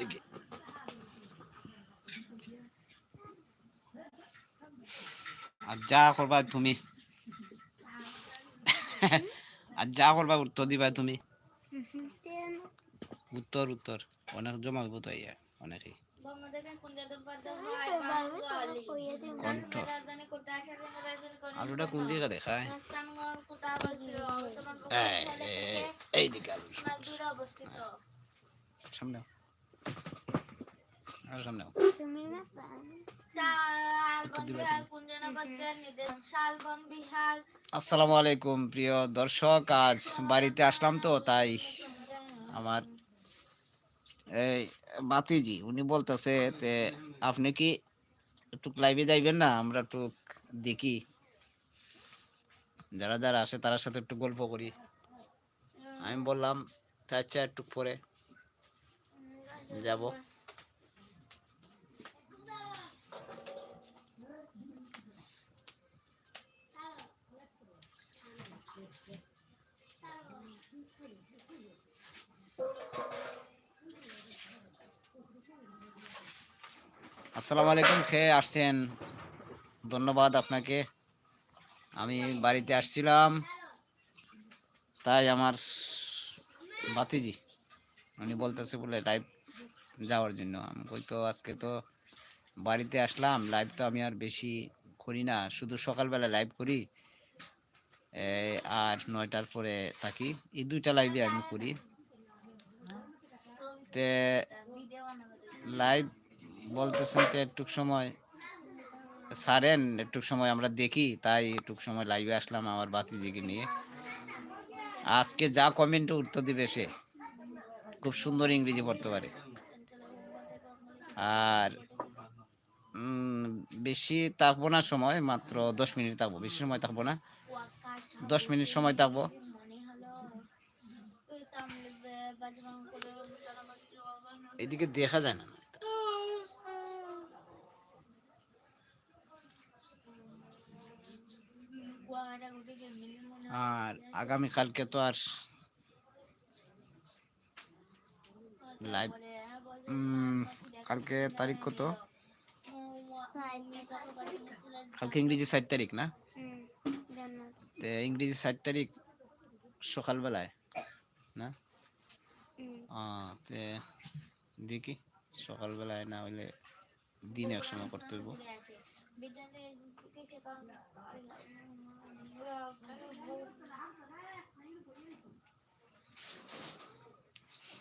দিকে আর যা করবা তুমি আর যা করবা উত্তর দিবা তুমি উত্তর উত্তর অনেক জমা হইব তো ইয়া অনেকই কণ্ঠ আলুটা কোন দিকে দেখায় এই, দিকে সামনে। আর সামনে আসসালামু আলাইকুম প্রিয় দর্শক আজ বাড়িতে আসলাম তো তাই আমার এই বাতিজি উনি বলতেছে তে আপনি কি একটু লাইভে যাইবেন না? আমরা একটু দেখি। যারা যারা আসে তার সাথে একটু গল্প করি। আমি বললাম আচ্ছা একটু পরে যাব। আসসালামু আলাইকুম, খেয়ে আসছেন। ধন্যবাদ আপনাকে। আমি বাড়িতে আসছিলাম, তাই আমার বাতিজি উনি বলতেছে বলে লাইভ যাওয়ার জন্য। আমি কই তো, আজকে তো বাড়িতে আসলাম লাইভ তো আমি আর বেশি করি না, শুধু সকালবেলা লাইভ করি। আর নয়টার পরে থাকি। এই দুইটা লাইভে আমি করি। তে লাইভ বলতেছেন তো একটু সময়, সারেন একটু সময় আমরা দেখি, তাই একটু সময় লাইভে আসলাম আমার বাতিজিকে নিয়ে। আজকে যা কমেন্টে উত্তর দিবে সে, খুব সুন্দর ইংরেজি পড়তে পারে। আর বেশি থাকব না সময়, মাত্র দশ মিনিট থাকব, বেশি সময় থাকব না, দশ মিনিট সময় থাকব। এদিকে দেখা যায় না। আর আগামী কালকে তো আর লাইভ কালকে তারিখ কত? কালকে ইংরেজি সাত তারিখ না? তে ইংরেজি সাত তারিখ সকালবেলায় না? তে দেখি সকালবেলায় না হইলে দিনে এক সময় করতে হইব।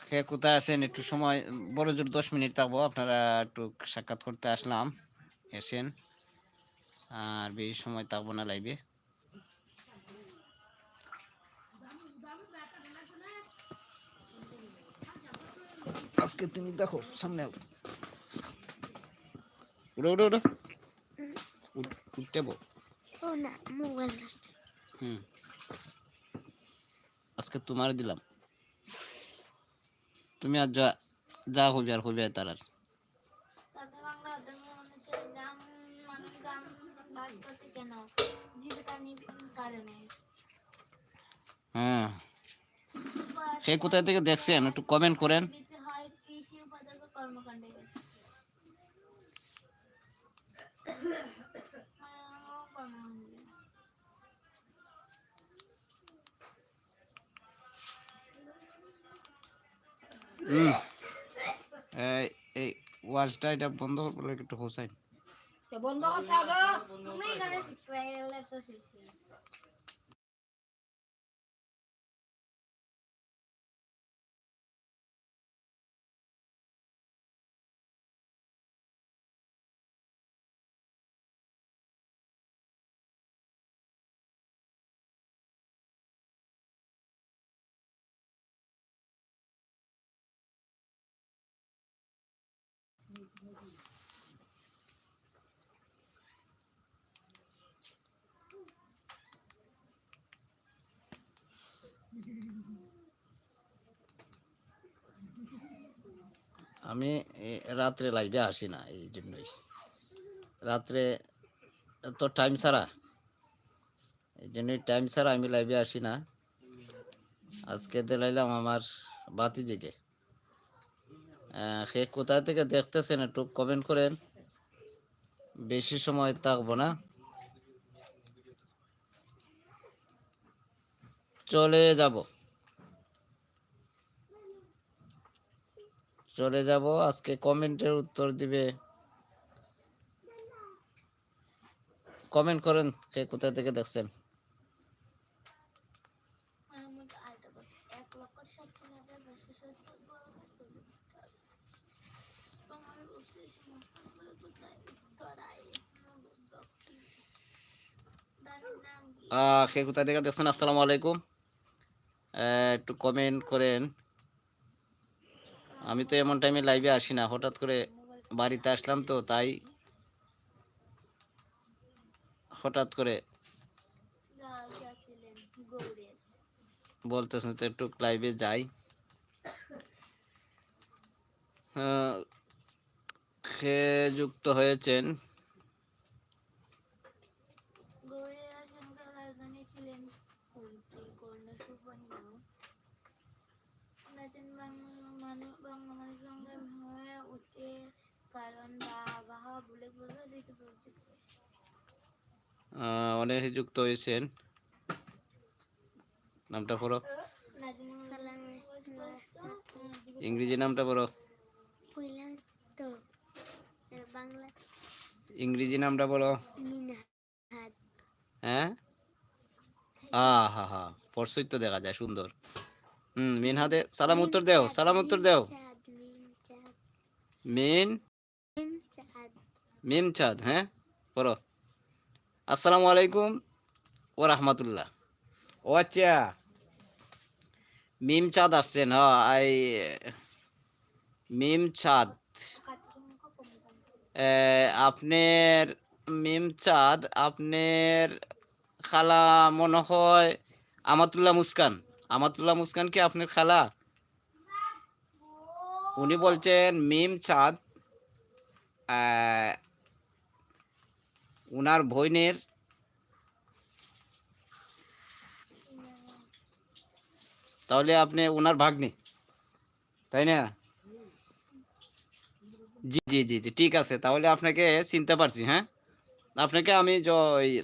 কে কোথায় আছেন? একটু সময় বড় জোর দশ মিনিট থাকব। আপনারা একটু সাক্ষাৎ করতে আসলাম এসেন। আর বেশি সময় থাকব না লাইভে আজকে তুমি দেখো সামনে। উড়ো উড়ো উড়ো হুম। আজকে তোমার দিলাম। তুমি আর যা যা হবি আর হবি তার আর। মনে হ্যাঁ। সে কোথায় থেকে দেখছেন? একটু কমেন্ট করেন। এই ওয়াজটা এটা বন্ধ করলে একটু হোসাইন। বন্ধ করতে হবে। তুমি গানে আমি রাত্রে লাইভে আসি না, এই জন্যই। রাত্রে তো টাইম ছাড়া। এই জন্যই টাইম ছাড়া আমি লাইভে আসি না। আজকে দিলাইলাম আমার বাতি জেগে সে কোথা থেকে দেখতেছেন একটু কমেন্ট করেন। বেশি সময় থাকব না। চলে যাব। চলে যাব আজকে কমেন্টের উত্তর দিবে। কমেন্ট করেন কে কোথা থেকে দেখছেন। কোথায় আহ, কে কোথা থেকে দেখছেন? আসসালামু আলাইকুম। একটু কমেন্ট করেন। আমি তো এমন টাইমে লাইভে আসি না, হঠাৎ করে বাড়িতে আসলাম তো, তাই হঠাৎ করে বলতেছেন তো একটু লাইভে যাই। সে যুক্ত হয়েছেন গৌড়ের আশঙ্কার রাজধানী ছিলেন কুন্তি কর্ণ সুবর্ণ প্রাচীন বাংলা মানুষ বাংলা মানুষ সংগ্রাম হয়ে উঠে কারণ বাহা বলে বলে দিতে পরিচিত আহ, অনেকে যুক্ত হয়েছেন। নামটা পড়ো। ইংরেজি নামটা পড়ো। ইংরেজি নামটা বলো হ্যাঁ? আ হা হা। পরশুই তো দেখা যায় সুন্দর। হুম মিনহাদে সালাম উত্তর দেও সালাম উত্তর দেও। মিন মিম চাঁদ হ্যাঁ? পড়ো। আসসালামু আলাইকুম ও রাহমাতুল্লাহ। ও আচ্ছা। মিম চাঁদ আসছেন হ্যাঁ আই মিম চাঁদ। এ, আপনার মিম চাঁদ আপনার খালা মনে হয় আমাতুল্লাহ মুস্কান। আমাতুল্লাহ মুস্কান কি আপনার খালা? উনি বলছেন মিম চাঁদ উনার বইনের তাহলে আপনি উনার ভাগ্নে, তাই না? জি জি জি জি, ঠিক আছে, তাহলে আপনাকে চিনতে পারছি হ্যাঁ? আপনাকে আমি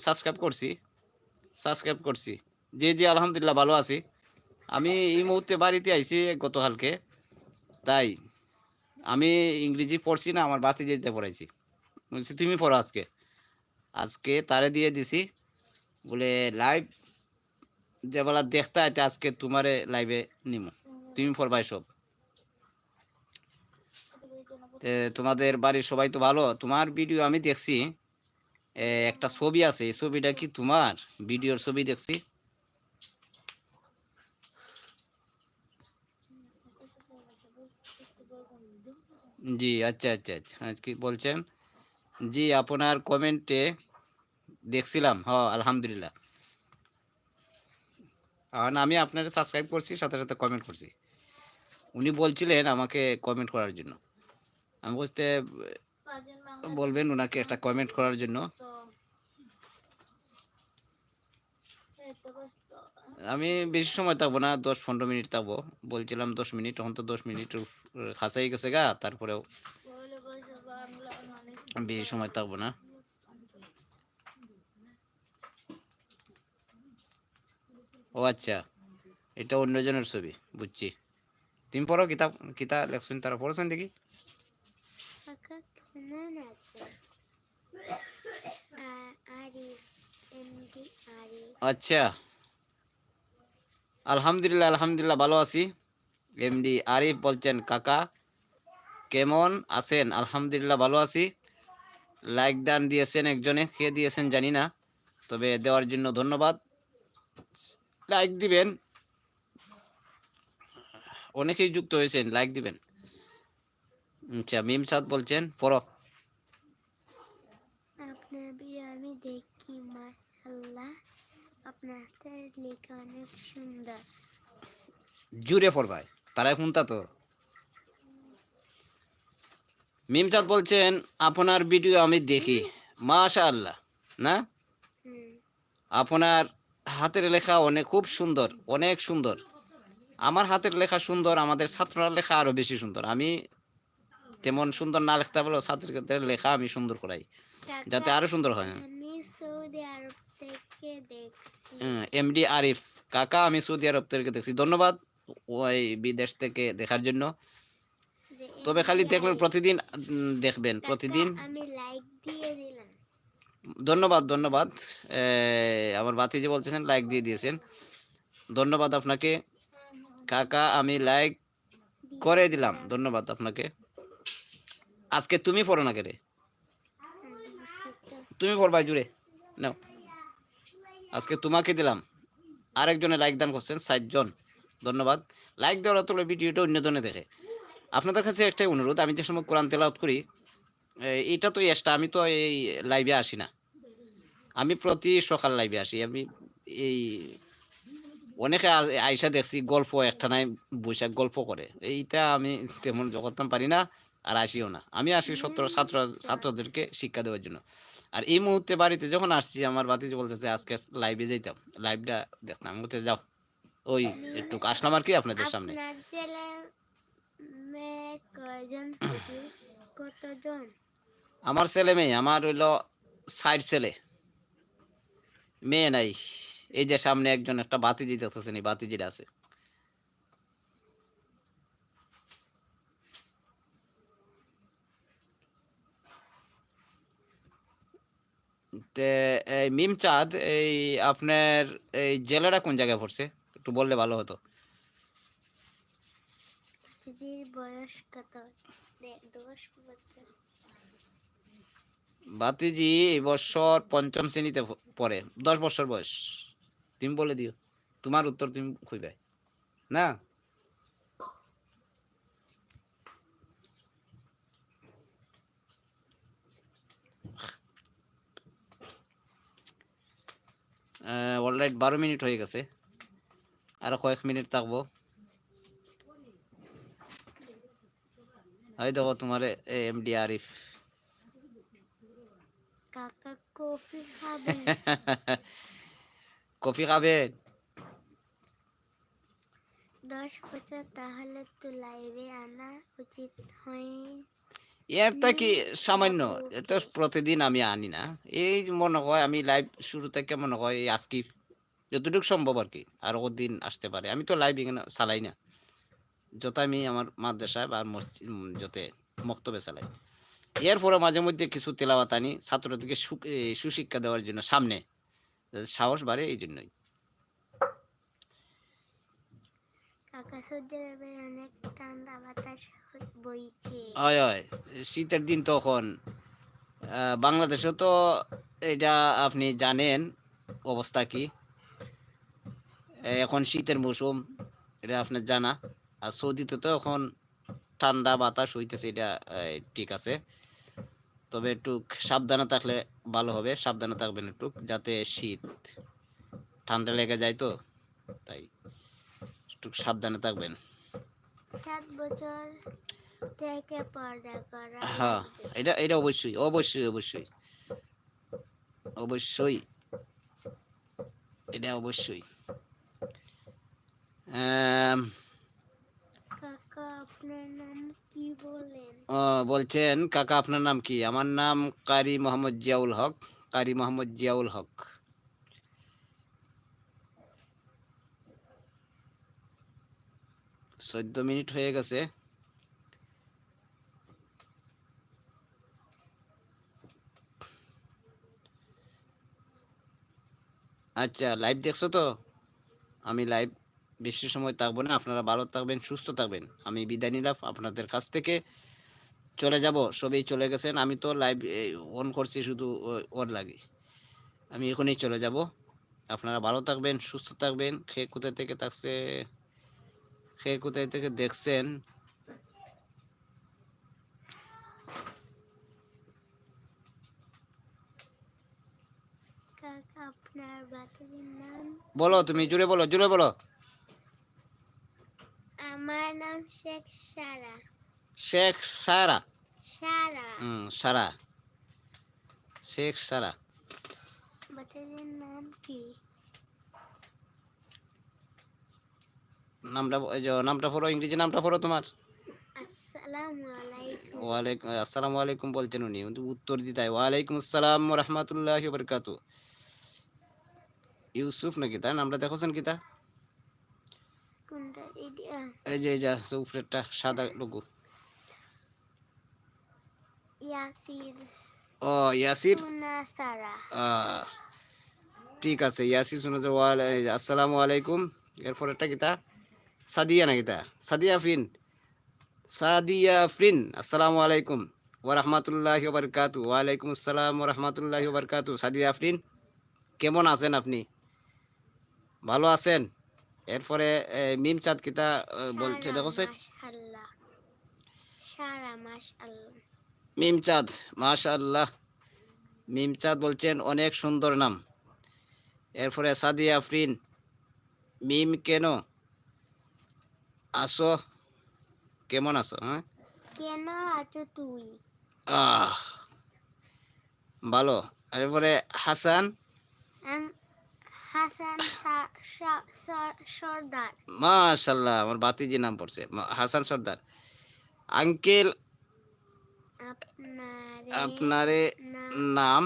সাবস্ক্রাইব করছি সাবস্ক্রাইব করছি। জি জি, আলহামদুলিল্লাহ, ভালো আছি। আমি এই মুহূর্তে বাড়িতে আইছি গতকালকে, তাই। আমি ইংরেজি পড়ছি না, আমার বাতি যেতে পড়াইছি। বলছি, তুমি পড়ো আজকে। আজকে তারে দিয়ে দিছি। বলে, লাইভ যে বেলা দেখতে আইতে আজকে তোমারে লাইভে নিমু। তুমি পড়বাই সব। তোমাদের বাড়ির সবাই তো ভালো। তোমার ভিডিও আমি দেখছি একটা ছবি আছে। এই ছবিটা কি তোমার? ভিডিওর ছবি দেখছি। জি আচ্ছা আচ্ছা আচ্ছা। আজকে বলছেন জি, আপনার কমেন্টে দেখছিলাম। হ, আলহামদুলিল্লাহ। আমি আপনার সাবস্ক্রাইব করছি, সাথে সাথে কমেন্ট করছি। উনি বলছিলেন আমাকে কমেন্ট করার জন্য। আমি বুঝতে বলবেন ওনাকে একটা কমেন্ট করার জন্য? আমি বেশি সময় থাকব না, দশ পনেরো মিনিট থাকব। বলছিলাম দশ মিনিট, তখন তো দশ মিনিট খাসাই গেছে গা, তারপরেও বলে বসে বাংলা অনেক বেশি সময় থাকব না। ও আচ্ছা এটা অন্যজনের ছবি, বুঝছি। তুমি পড়ো কিতাব, কিতা লেখছেন তারা পড়েছেন দেখি। আচ্ছা আলহামদুলিল্লাহ আলহামদুলিল্লাহ, ভালো আছি। এমডি আরিফ বলছেন, কাকা, কেমন আছেন? আলহামদুলিল্লাহ, ভালো আছি। লাইক দান দিয়েছেন একজনে কে দিয়েছেন জানি না তবে দেওয়ার জন্য ধন্যবাদ। লাইক দিবেন। অনেকেই যুক্ত হয়েছেন লাইক দিবেন। আচ্ছা মিম সাদ বলছেন পড়ো। আপনার বিয়ে আমি দেখি মাশাল্লাহ আপনার লেখা অনেক সুন্দর। জুড়ে পড়বাই তারাই শুনতা তো। মিমচাঁদ বলছেন আপনার ভিডিও আমি দেখি। মাশা আল্লাহ না আপনার হাতের লেখা অনেক খুব সুন্দর অনেক সুন্দর। আমার হাতের লেখা সুন্দর আমাদের ছাত্ররা লেখা আরও বেশি সুন্দর। আমি তেমন সুন্দর না লিখতে পারলেও ছাত্রের ক্ষেত্রে লেখা আমি সুন্দর করাই যাতে কাকা, আরও সুন্দর হয়। এমডি আরিফ কাকা আমি সৌদি আরব থেকে দেখছি। ধন্যবাদ ওই বিদেশ থেকে দেখার জন্য। তবে খালি দেখবেন প্রতিদিন দেখবেন প্রতিদিন। ধন্যবাদ ধন্যবাদ। আমার বাতি যে বলতেছেন লাইক দিয়ে দিয়েছেন। ধন্যবাদ আপনাকে। কাকা আমি লাইক করে দিলাম। ধন্যবাদ আপনাকে। আজকে তুমি পড়ো না কেরে তুমি পড়বাই জুড়ে নাও। আজকে তোমাকে দিলাম। আরেকজনে লাইক দান করছেন ষাটজন ধন্যবাদ। লাইক দেওয়ার তো ভিডিওটা অন্যজনে দেখে। আপনাদের কাছে একটাই অনুরোধ, আমি যে সময় কোরআন তেলাওয়াত করি এটা তো এক্সট্রা, আমি তো এই লাইভে আসি না। আমি প্রতি সকাল লাইভে আসি। আমি এই অনেকে আইসা দেখছি গল্প একটা নাই বৈশাখ গল্প করে। এইটা আমি তেমন করতাম পারি না আর আসিও না। আমি আসি সত্র, ছাত্র, ছাত্রদেরকে শিক্ষা দেওয়ার জন্য। আর এই মুহূর্তে বাড়িতে যখন আসছি, আমার বাতিজি বলতেছে আজকে লাইভে যাইতাম। লাইভটা দেখতাম। আমি যাও। ওই একটু আসলাম আর কি আপনাদের সামনে। আমার ছেলে মেয়ে, আমার হইল সাইড ছেলে। মেয়ে নাই, এই যে সামনে একজন, একটা বাতিজি দেখতেছেন এই বাতিজিটা আছে। এই মিম চাঁদ এই আপনার, এই জেলেরা কোন জায়গায় পড়ছে? একটু বললে ভালো হতো। দিদির বয়স কত? দশ বছর। বাতিজি, এই বছর পঞ্চম শ্রেণীতে পড়ে। দশ বছর বয়স। তুমি বলে দিও। তোমার উত্তর তুমি খুঁজবে। না? অলরাইট বারো মিনিট হয়ে গেছে। আরও কয়েক মিনিট থাকব। এই দেখো তোমার এমডি আরিফ। কাকা কফি খাবে? কফি দশ বছর তাহলে তো লাইভে আনা উচিত হয়। কি সামান্য এত প্রতিদিন আমি আনি না। এই মনে হয় আমি লাইভ শুরু থেকে মনে হয় আজকে যতটুকু সম্ভব আর কি আর দিন আসতে পারে। আমি তো লাইভ এখানে চালাই না। যত আমি আমার মাদ্রাসায় বা মসজিদ যতে মক্তবে চালাই। এরপরে মাঝে মধ্যে কিছু তেলাওয়াত আনি ছাত্রদেরকে সুশিক্ষা দেওয়ার জন্য সামনে। যাতে সাহস বাড়ে এই জন্যই। শীতের দিন তখন আহ, বাংলাদেশে তো এটা আপনি জানেন অবস্থা কি? এখন শীতের মৌসুম এটা আপনার জানা। আর সৌদিতে তো এখন ঠান্ডা বাতাস হইতেছে এটা ঠিক আছে। তবে একটু সাবধানে থাকলে ভালো হবে সাবধানে থাকবেন একটু যাতে শীত ঠান্ডা লেগে যায় তো তাই একটু সাবধানে থাকবেন। সাত বছর থেকে পর্দা করা হ্যাঁ এটা এটা অবশ্যই অবশ্যই অবশ্যই অবশ্যই এটা অবশ্যই আম, কাকা আপনার নাম কি বলেন ও, বলছেন, কাকা, আপনার নাম কি? আমার নাম কারি মোহাম্মদ জিয়াউল হক, কারি মোহাম্মদ জিয়াউল হক। চোদ্দ মিনিট হয়ে গেছে। আচ্ছা লাইভ দেখছ তো? আমি লাইভ বেশি সময় থাকব না আপনারা ভালো থাকবেন সুস্থ থাকবেন। আমি বিদায় নিলাম আপনাদের কাছ থেকে। চলে যাব সবই চলে গেছেন আমি তো লাইভ অন করছি শুধু ওর লাগে আমি এখনই চলে যাব। আপনারা ভালো থাকবেন সুস্থ থাকবেন খে কোথায় থেকে থাকছে খে কোথায় থেকে দেখছেন? বলো তুমি জুড়ে বলো জুড়ে বলো। আমার নাম শেখ সারা। শেখ সারা? সারা। হুম সারা। শেখ সারা। বাতির নাম কি? নামটা নামটা পড়ো ইংরেজি নামটা পড়ো তোমার। আস- আসসালামু আলাইকুম। ওয়ালাইকুম আসসালামু আলাইকুম বলছেন উনি উত্তর দিতে ওয়ালাইকুম আসসালাম রহমতুল্লাহ বরকাতু ইউসুফ নাকি তাই নামটা দেখছেন কি তা। এই যে এই যে আছে উপরেরটা সাদা লোগো ইয়াসির ও ইয়াসির? ঠিক আছে ইয়াসির যে আসসালামু আলাইকুম। এরপর একটা কিতা সাদিয়া না কিতা সাদিয়া ফিন। সাদিয়া ফ্রিন আসসালামু আলাইকুম। ওয়া রাহমাতুল্লাহি ওয়া বারাকাতু ওয়া আলাইকুম আসসালাম রাহমাতুল্লাহি বারাকাতু সাদিয়া ফ্রিন কেমন আছেন আপনি? ভালো আছেন? এরপরে মিম চাঁদ কিতা বলছে দেখো মিম চাঁদ মাশাআল্লাহ। মিম চাঁদ বলছেন অনেক সুন্দর নাম। এরপরে সাদিয়া আফরিন। মিম কেন? আসো। কেমন আছো? হ্যাঁ? কেন আছো তুই? আহ ভালো। এরপরে হাসান? হাসান সর্দার। মাশাল্লাহ আমার বাতিজি নাম পড়ছে। হাসান সর্দার। আঙ্কেল আপনারে নাম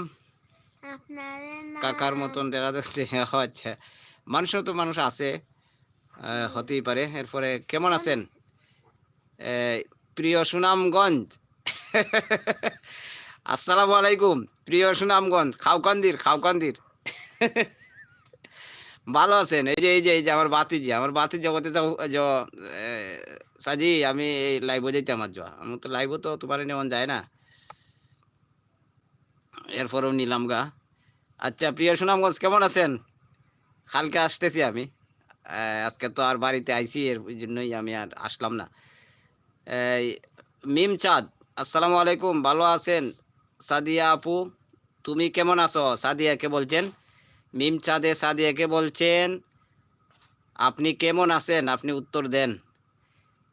কাকার মতন দেখা যাচ্ছে। আচ্ছা। মানুষও তো মানুষ আছে। হতেই পারে। এরপরে কেমন আছেন? প্রিয় সুনামগঞ্জ। আসসালামু আলাইকুম। প্রিয় সুনামগঞ্জ। খাওকান্দির খাওকান্দির। ভালো আছেন? এই যে এই যে এই যে, আমার বাতিজি, আমার বাতি জগতে সাজি, আমি এই লাইভ যাইতে আমার যাওয়া আমি তো লাইভ তো তোমার নেওয়া যায় না। এরপরেও নিলাম গা। আচ্ছা প্রিয় সুনামগঞ্জ, কেমন আছেন? কালকে আসতেছি আমি। আজকে তো আর বাড়িতে আইছি, এর জন্যই আমি আর আসলাম না। মিম চাঁদ, আসসালামু আলাইকুম, ভালো আছেন? সাদিয়া আপু, তুমি কেমন আছো? সাদিয়াকে বলছেন। মিম চাঁদে সাদিয়াকে বলছেন আপনি কেমন আছেন? আপনি উত্তর দেন।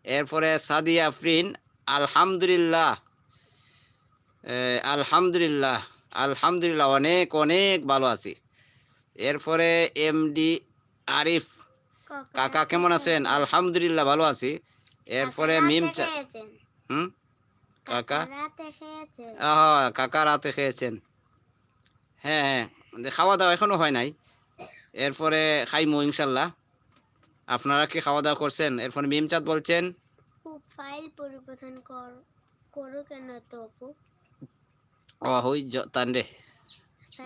এরপরে সাদিয়া আফরিন আলহামদুলিল্লাহ। আলহামদুলিল্লাহ। আলহামদুলিল্লাহ। অনেক অনেক ভালো আছি। এরপরে এমডি আরিফ কাকা কেমন আছেন? আলহামদুলিল্লাহ ভালো আছি। এরপরে মিম হুম? কাকা হ্যাঁ কাকা রাতে খেয়েছেন। হ্যাঁ হ্যাঁ। খাওয়া দাওয়া এখনও হয় নাই। এরপরে খাইমু ইনশাল্লাহ। আপনারা কি খাওয়া দাওয়া করছেন? এরপরে মিমচাঁদ বলছেন খুব ফাইল পরিবর্তন কর করো কেন তো অপু ও হই তান্ডে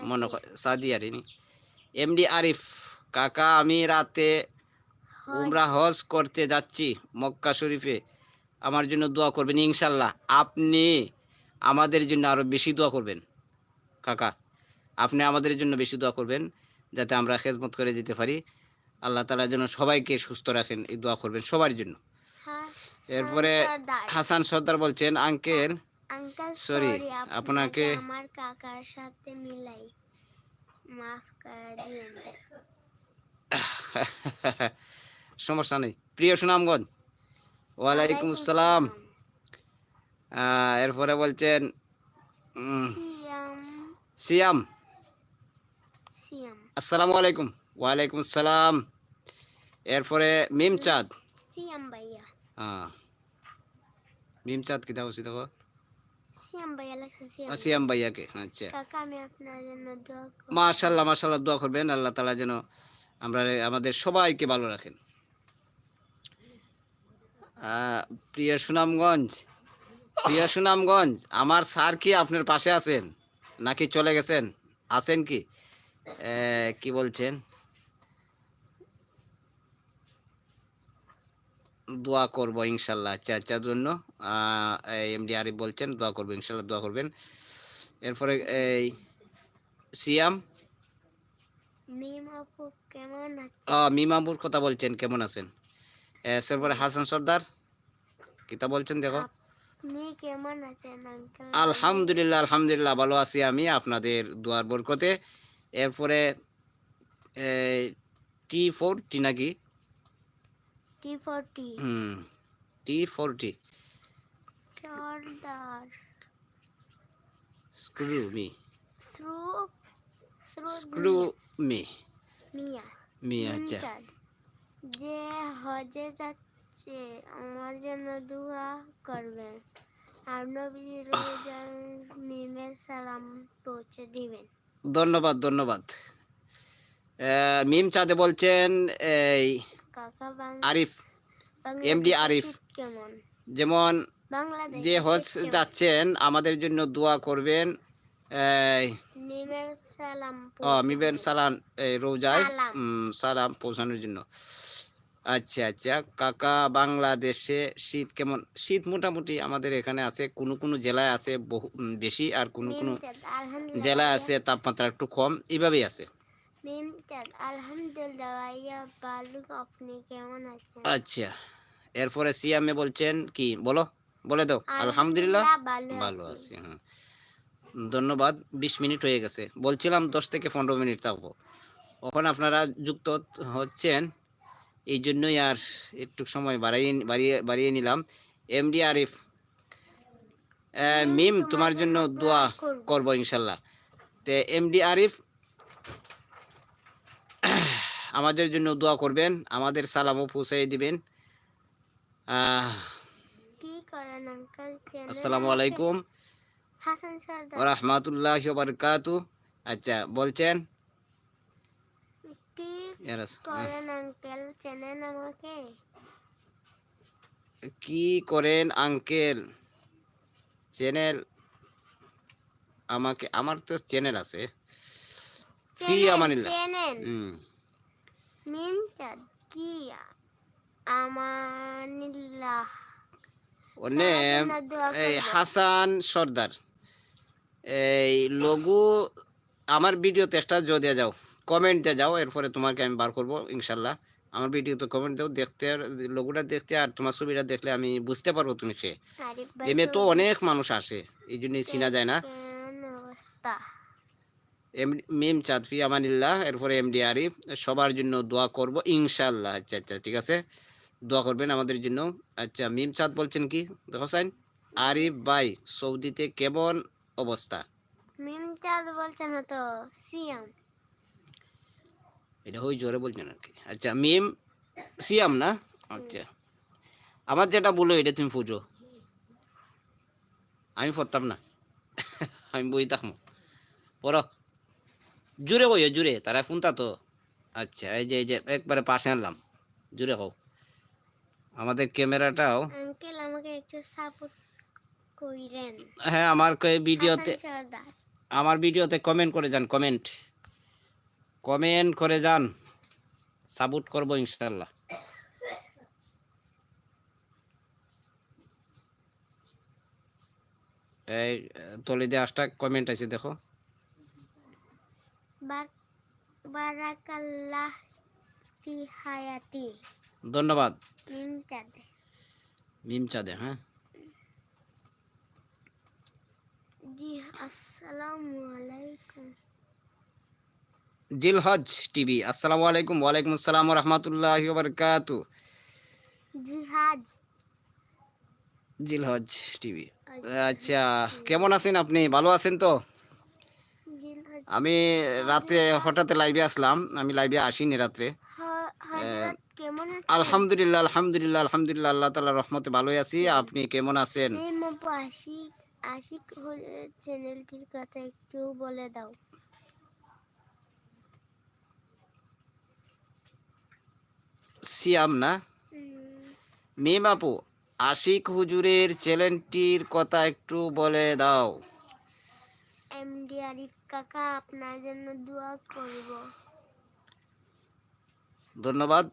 মনে সাদিয়ারিনি এমডি আরিফ কাকা আমি রাতে। উমরা হজ করতে যাচ্ছি মক্কা শরীফে। আমার জন্য দোয়া করবেন ইনশাল্লাহ। আপনি আমাদের জন্য আরও বেশি দোয়া করবেন। কাকা। আপনি আমাদের জন্য বেশি দোয়া করবেন যাতে আমরা খেজমত করে যেতে পারি। আল্লাহ তালা যেন সবাইকে সুস্থ রাখেন এই দোয়া করবেন সবার জন্য। এরপরে হাসান সর্দার বলছেন আঙ্কেল সরি আপনাকে- আমার কাকার সাথে মিলাই মাফ করে দিয়েন। সমস্যা নেই। প্রিয় সুনামগঞ্জ ওয়ালাইকুম আসসালাম। এরপরে বলছেন সিয়াম আসসালামু আলাইকুম। ওয়ালাইকুম আসসালাম। এরপরে মিম চাঁদ। সিয়াম ভাইয়া। হ্যাঁ। মিম চাঁদ কি দেখো দেখো। সিয়াম ভাইয়াকে আচ্ছা। মাশাল্লাহ মাশাল্লাহ দোয়া করবেন। আল্লাহ তালা যেন আমরা আমাদের সবাইকে ভালো রাখেন। প্রিয় সুনামগঞ্জ প্রিয় সুনামগঞ্জ আমার স্যার কি আপনার পাশে আছেন? নাকি চলে গেছেন? আছেন কি? কি বলছেন? দোয়া করব ইনশাল্লাহ আচ্ছা জন্য। এমডি আরিফ বলছেন দোয়া করব ইনশাল্লাহ দোয়া করবেন। এরপরে এই সিয়াম? মিম আপু কেমন আছে আহ, মিমাবুর কথা বলছেন কেমন আছেন? এরপরে হাসান সর্দার কিতা বলছেন দেখো। আলহামদুলিল্লাহ আলহামদুলিল্লাহ ভালো আছি আমি আপনাদের দুয়ার বরকতে। এরপরে টি ফোর টি নাকি? টি ফোরটি হুম টি ফোর টি। সর্দার স্ক্রু মি। শ্রু স্ক্রু মি। মিয়া। মি আচ্ছা। যে হজে যাচ্ছে আমার জন্য দোয়া করবেন আর নবী রোজার মিমের সালাম পৌঁছে দিবেন। ধন্যবাদ ধন্যবাদ। মিম চাঁদে বলছেন এই আরিফ এমডি আরিফ। যেমন যে হজ যাচ্ছেন আমাদের জন্য দোয়া করবেন মিমের সালাম রোজায় সালাম পৌঁছানোর জন্য। আচ্ছা আচ্ছা। কাকা বাংলাদেশে শীত কেমন? শীত মোটামুটি আমাদের এখানে আছে। কোনো কোনো জেলায় আছে বহু বেশি আর কোনো কোনো জেলায় আছে তাপমাত্রা একটু কম। এভাবেই আছে। আচ্ছা। এরপরে সিয়ামে বলছেন কি? বলো বলে দাও। আলহামদুলিল্লাহ ভালো। আছি। হ্যাঁ ধন্যবাদ। বিশ মিনিট হয়ে গেছে। বলছিলাম দশ থেকে পনেরো মিনিট থাকব ওখানে আপনারা যুক্ত হচ্ছেন এই জন্যই আর একটু সময় বাড়াইয়ে বাড়িয়ে বাড়িয়ে নিলাম। এমডি আরিফ মিম তোমার জন্য দোয়া করব ইনশাল্লাহ। তে এমডি আরিফ আমাদের জন্য দোয়া করবেন আমাদের সালামও পৌঁছাই দিবেন। আসসালামু আলাইকুম। রহমাতুল্লাহ বারকাতু। আচ্ছা বলছেন? করেন আঙ্কেল চেনেন আমাকে কি করেন আঙ্কেল চ্যানেল আমাকে আমার তো চ্যানেল আছে ফি আমানিল্লাহ হুম মিমচাঁদ কি আমানিল্লাহ ওর নেম এই হাসান সর্দার এই লঘু আমার ভিডিওতে একটা জো দিয়ে যাও কমেন্ট দিয়ে যাও এরপরে তোমাকে আমি বার করব ইনশাল্লাহ। আমার ভিডিওতে কমেন্ট দাও দেখতে আর লঘুটা দেখতে আর তোমার ছবিটা দেখলে আমি বুঝতে পারব তুমি খেয়ে ভাই তো অনেক মানুষ আসে এই জন্যই চিনা যায় না। এম- মিম চাঁদফি আমানিল্লাহ এরপরে এমডি আরিফ সবার জন্য দোয়া করব ইনশাল্লাহ। আচ্ছা আচ্ছা ঠিক আছে? দোয়া করবেন আমাদের জন্য। আচ্ছা মিম চাঁদ বলছেন কি? দেখো সাইন আরিফ ভাই সৌদিতে কেমন অবস্থা? মিমচাঁদ বলছেন তো সিয়াম এটা ওই জোরে বলছেন আর কি। আচ্ছা মিম সিয়াম না? আচ্ছা। আমার যেটা বলো এটা তুমি পুজো আমি পড়তাম না। আমি বই থাকব পড়ো। জুড়ে কই জুড়ে তারা শুনতা তো। আচ্ছা এই যে এই যে একবারে পাশে আনলাম। জুড়ে কও। আমাদের ক্যামেরাটাও আঙ্কেল আমাকে একটু সাপোর্ট কইরেন। হ্যাঁ আমার ভিডিওতে আমার ভিডিওতে কমেন্ট করে যান কমেন্ট কমেন্ট করে যান। সাপোর্ট করব ইনশাল্লাহ। এই তলে দিয়ে আসটা কমেন্ট আছে দেখো। বারাকাল্লাহ ফি হায়াতি। ধন্যবাদ। মিমচাঁদ মিম হ্যাঁ। জি আসসালামু আলাইকুম। জিলহজ টিভি। আসসালামু আলাইকুম ওয়ালাইকুম আসসালাম রহমতুল্লাহ বারকাতু জিহাজ জিলহজ টিভি। আচ্ছা। কেমন আছেন আপনি? ভালো আছেন তো? আমি রাতে হঠাৎ লাইভে আসলাম আমি লাইভে আসিনি রাত্রে। আলহামদুলিল্লাহ আলহামদুলিল্লাহ আলহামদুলিল্লাহ আল্লাহ তালা রহমতে ভালোই আছি। আপনি কেমন আছেন? আশিক আশিক চ্যানেলটির কথা একটু বলে দাও। সিয়াম না? মিম আপু আশিক হুজুরের চ্যালেঞ্জটির কথা একটু বলে দাও। এমডি আরিফ কাকা আপনার জন্য দোয়া করব। ধন্যবাদ।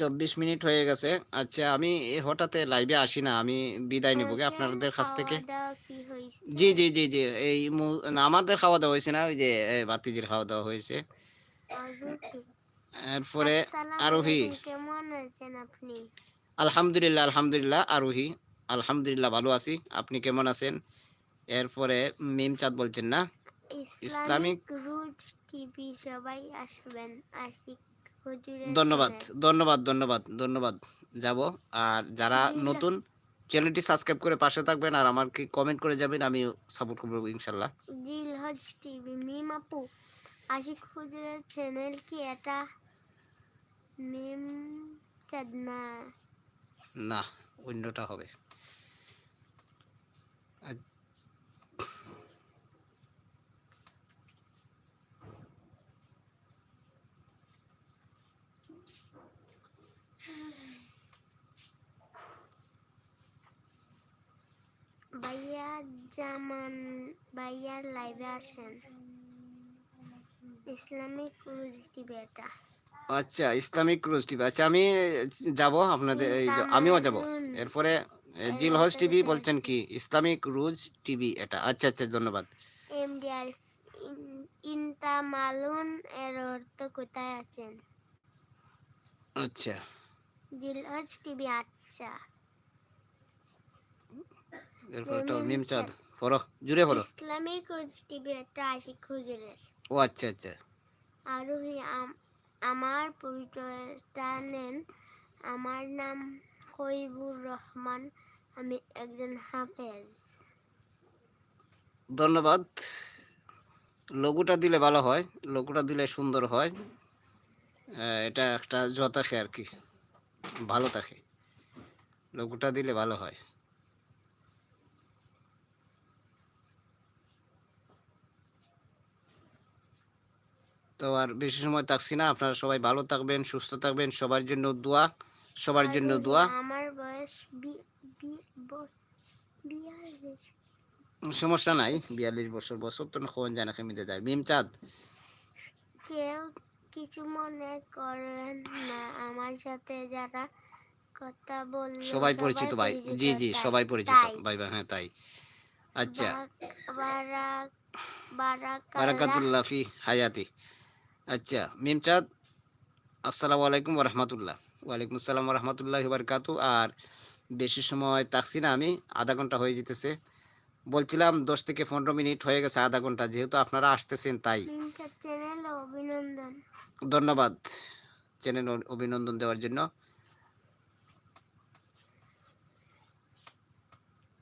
চব্বিশ মিনিট হয়ে গেছে। আচ্ছা আমি এ হঠাৎ লাইভে আসি না আমি বিদায় নেব গে আপনাদের কাছ থেকে। জি জি জি জি এই আমাদের খাওয়া দাওয়া হয়েছে না ওই যে এ, ভাতিজির খাওয়া দাওয়া হয়েছে এরপরে আসসালামু আরোহী। আলহামদুলিল্লাহ আলহামদুলিল্লাহ আরোহী। আলহামদুলিল্লাহ ভালো আছি। আপনি কেমন আছেন? এরপরে মিম চাঁদ বলছেন না? ইসলামিক রুজ টিভি সবাই আসবেন আশিক ধন্যবাদ ধন্যবাদ ধন্যবাদ ধন্যবাদ। যাব। আর যারা নতুন চ্যানেলটি সাবস্ক্রাইব করে পাশে থাকবেন আর আমাকে কমেন্ট করে যাবেন আমি সাপোর্ট করব ইনশাল্লাহ। জিলহজ টিভি মিম আপু আশিক হুজুরের চ্যানেল কি এটা? মিম চাঁদনা। না অন্যটা হবে। ভাইয়া জামান ভাইয়ার লাইভে আসেন। ইসলামিক রুজ টিভি এটা। আচ্ছা ইসলামিক ক্রুজ টিভি। আচ্ছা আমি যাব আপনাদের আমিও যাব। এরপরে জিল হজ টিভি বলছেন কি? ইসলামিক রুজ টিভি এটা। আচ্ছা আচ্ছা ধন্যবাদ। এমডিআর ইনতা মালুন এর অর্থ কোথায় আছেন? আচ্ছা। জিলহজ টিভি আচ্ছা। এরপরে তো পড়ো জুড়ে পড়ো ইসলামিক রুজ টিভি এটা আশিক হুজুরের ও আচ্ছা আচ্ছা। আমার পরিচয়টা নেন। আমার নাম কইবুর রহমান আমি একজন হাফেজ। ধন্যবাদ। লঘুটা দিলে ভালো হয় লঘুটা দিলে সুন্দর হয়। এটা একটা জোয়া থাকে আর কি ভালো থাকে। লঘুটা দিলে ভালো হয়। তো আর বেশি সময় থাকছি না। আপনারা সবাই ভালো থাকবেন সুস্থ থাকবেন। সবার জন্য দোয়া সবার জন্য দোয়া। আমার বয়স সমস্যা নাই বিয়াল্লিশ বছর বছর তো কোন জানা খেমিতে যায়। মিম চাঁদ। কেউ কিছু মনে করেন না। আমার সাথে যারা কথা বল সবাই পরিচিত ভাই। জি জি সবাই পরিচিত। ভাই ভাই হ্যাঁ তাই। আচ্ছা। বারাক- বারাক- বারাকাতুল্লাহ ফি হায়াতি। আচ্ছা মিমচাঁদ আসসালামু আলাইকুম রহমতুল্লাহ ওয়ালাইকুম আসসালাম রহমতুল্লাহ বারকাতু আর বেশি সময় থাকছি না আমি আধা ঘণ্টা হয়ে যেতেছে। বলছিলাম দশ থেকে পনেরো মিনিট হয়ে গেছে আধা ঘণ্টা যেহেতু আপনারা আসতেছেন তাই। ধন্যবাদ চ্যানেল অভিনন্দন দেওয়ার জন্য।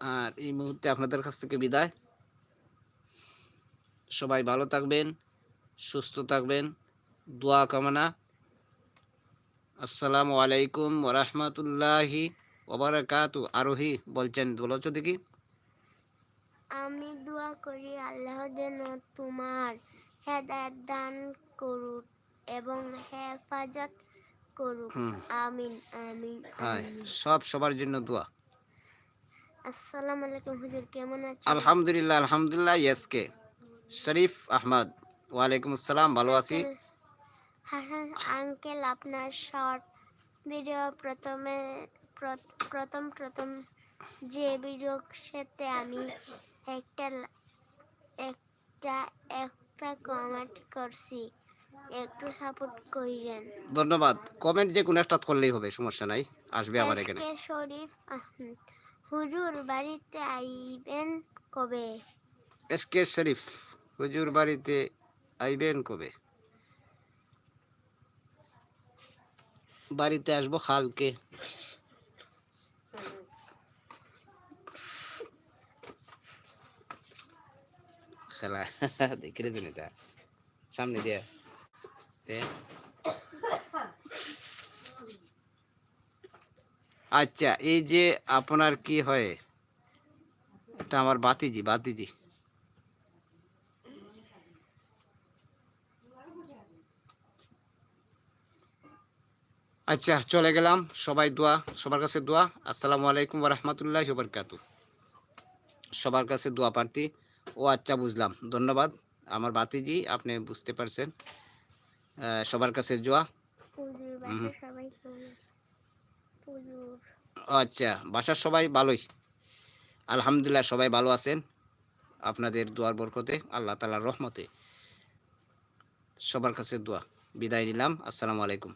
আর এই মুহূর্তে আপনাদের কাছ থেকে বিদায়। সবাই ভালো থাকবেন। সুস্থ থাকবেন। দোয়া কামনা। আসসালামু আলাইকুম ওরহমতুল্লাহি ওবরাকাতু। আরোহী বলছেন বলছো দেখি। আমি দোয়া করি আল্লাহ যেন তোমার হেদায়ত দান করুক এবং হেফাজত করুক। আমিন আমিন হ্যাঁ সব সবার জন্য দোয়া। আসসালামু আলাইকুম হুজুর কেমন আছেন? আলহামদুলিল্লাহ আলহামদুলিল্লাহ ইয়েসকে শরীফ আহমদ। ওয়ালাইকুম আসসালাম ভালো আছি? হাসান আঙ্কেল আপনার শর্ট ভিডিও প্রথমে প্রথম প্রথম যে ভিডিও সাথে আমি একটা একটা একটা কমেন্ট করছি। একটু সাপোর্ট কইরেন। ধন্যবাদ। কমেন্ট যে কোনো একটা করলেই হবে সমস্যা নাই। আসবে আমার এখানে। শরীফ হুজুর বাড়িতে আইবেন কবে? এস কে শরীফ হুজুর বাড়িতে আইবেন কবে? বাড়িতে আসব কালকে। খেলা, দেখি রে সামনে দিয়ে। আচ্ছা এই যে আপনার কি হয়? এটা আমার বাতিজি বাতিজি আচ্ছা চলে গেলাম। সবাই দোয়া সবার কাছে দোয়া। আসসালামু আলাইকুম রহমতুল্লাহ বরকাতু সবার কাছে দোয়া প্রার্থী। ও আচ্ছা বুঝলাম। ধন্যবাদ। আমার বাতিজি আপনি বুঝতে পারছেন। সবার কাছে দোয়া। আচ্ছা বাসার সবাই ভালোই? আলহামদুলিল্লাহ সবাই ভালো আছেন। আপনাদের দোয়ার বরকতে আল্লাহ তালার রহমতে। সবার কাছে দোয়া। বিদায় নিলাম। আসসালামু আলাইকুম।